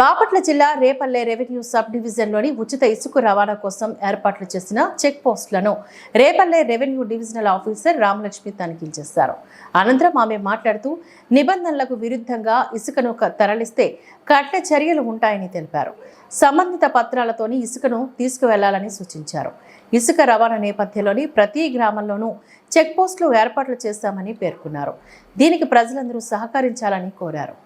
బాపట్ల జిల్లా Repalle revenue sub డివిజన్లోని ఉచిత ఇసుక రవాణా కోసం ఏర్పాట్లు చేసిన చెక్ పోస్టులను Repalle revenue divisional officer Ramalakshmi తనిఖీ చేశారు. అనంతరం ఆమె మాట్లాడుతూ నిబంధనలకు విరుద్ధంగా ఇసుకను తరలిస్తే కఠిన చర్యలు ఉంటాయని తెలిపారు. సంబంధిత పత్రాలతోని ఇసుకను తీసుకువెళ్ళాలని సూచించారు. ఇసుక రవాణా నేపథ్యంలోని ప్రతి గ్రామంలోనూ చెక్ పోస్టులు ఏర్పాట్లు చేశామని పేర్కొన్నారు. దీనికి ప్రజలందరూ సహకరించాలని కోరారు.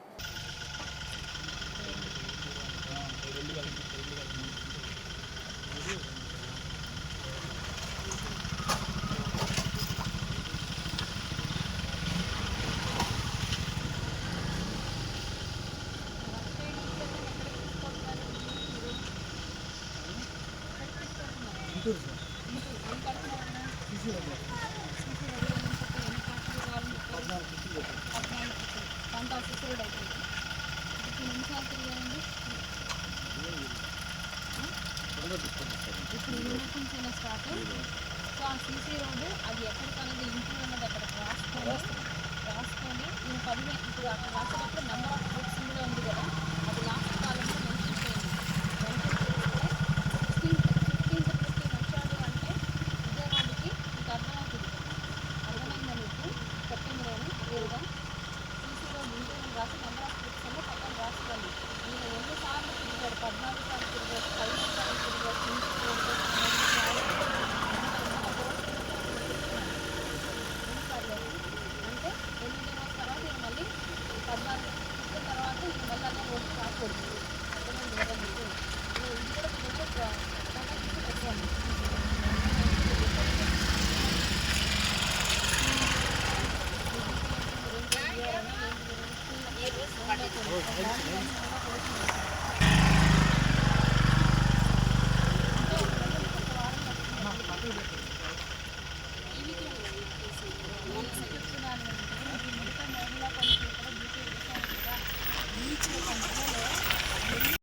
ఇప్పుడు ఇండియన్ స్టార్ట్ సో ఆ సీసీ రోడ్డు అది ఎక్కడికనేది ఇంట్లో ఉన్నది అక్కడ రాసుకొని రాసుకొని నేను పదిహేను ఇప్పుడు అక్కడ రాసేటప్పుడు నెంబర్ ఆఫ్ బుక్స్ ఇందులో ఉంది కదా అది లాస్ట్ కాలంలో మెన్షన్ చేయండి మెన్షన్ చేస్తే సిక్స్టీన్త్ ఫిఫ్టీన్త్ ఫిఫ్టీన్ వచ్చాడు అంటే ఇదే వాడికి మీకు అర్థమవుతుంది అర్థమైందా మీకు చెప్పింది నేను క్లియర్గా సీసీ రోడ్ ఇంట్లో రాసి నెంబర్ ఆఫ్ బుక్స్ అన్నీ పక్కన రాసుకోండి నేను ఎన్నిసార్లు తిరిగాడు పద్నాలుగు సార్లు తిరిగాడు పదిహేను సార్లు తిరిగాడు సీసీ రోడ్ అంటే ఎనిమిది రోజుల తర్వాత ఇది మళ్ళీ పద్నాలుగు రోజుల తర్వాత ఇది మళ్ళీ అదే రోడ్డు రాకూడదు అర్థమైంది కదా మీకు ఇది ఇది కూడా కొంచెం కాంటాక్ట్ పెట్టండి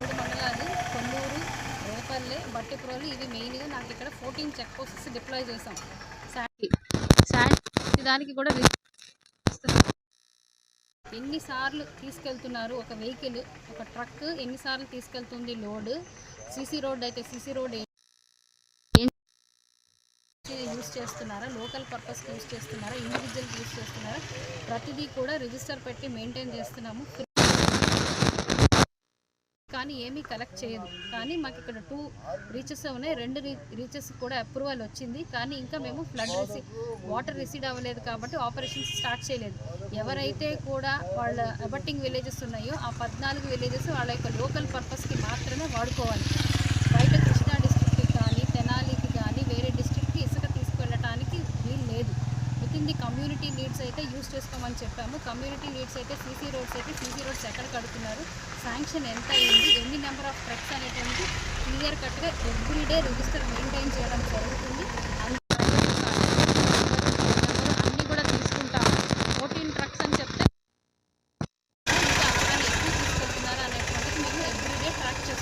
మూడు మండలాలు కొన్నూరు రేపల్లె బట్టిప్రోలు ఇవి మెయిన్గా నాకు ఇక్కడ ఫోర్టీన్ చెక్ పోస్ట్స్ డిప్లాయ్ చేసాం శాండీ శాండీ దానికి కూడా ఎన్నిసార్లు తీసుకెళ్తున్నారు ఒక వెహికల్ ఒక ట్రక్ ఎన్నిసార్లు తీసుకెళ్తుంది లోడ్ సీసీ రోడ్ అయితే సీసీ రోడ్ యూస్ చేస్తున్నారా? లోకల్ పర్పస్కి యూస్ చేస్తున్నారా? ఇండివిజువల్కి యూస్ చేస్తున్నారా? ప్రతిదీ కూడా రిజిస్టర్ పెట్టి మెయింటైన్ చేస్తున్నాము. కానీ ఏమీ కలెక్ట్ చేయదు. కానీ మాకు ఇక్కడ టూ రీచెస్ ఉన్నాయి. రెండు రీచెస్ కూడా అప్రూవల్ వచ్చింది. కానీ ఇంకా మేము ఫ్లడ్ రిసీ వాటర్ రిసీడ్ అవ్వలేదు కాబట్టి ఆపరేషన్స్ స్టార్ట్ చేయలేదు. ఎవరైతే కూడా వాళ్ళ అబట్టింగ్ విలేజెస్ ఉన్నాయో ఆ పద్నాలుగు విలేజెస్ వాళ్ళ యొక్క లోకల్ పర్పస్కి మాత్రమే వాడుకోవాలి. కమ్యూనిటీ నీడ్స్ అయితే యూస్ చేసుకోమని చెప్పాము. కమ్యూనిటీ నీడ్స్ అయితే సీసీ రోడ్స్ అయితే సీసీ రోడ్స్ ఎక్కడ కడుతున్నారు? శాంక్షన్ ఎంత అయింది? ఎన్ని నెంబర్ ఆఫ్ ట్రక్స్ అనేటువంటి క్లియర్ కట్గా ఎవ్రీడే రిజిస్టర్ మెయింటైన్ చేయడం జరుగుతుంది.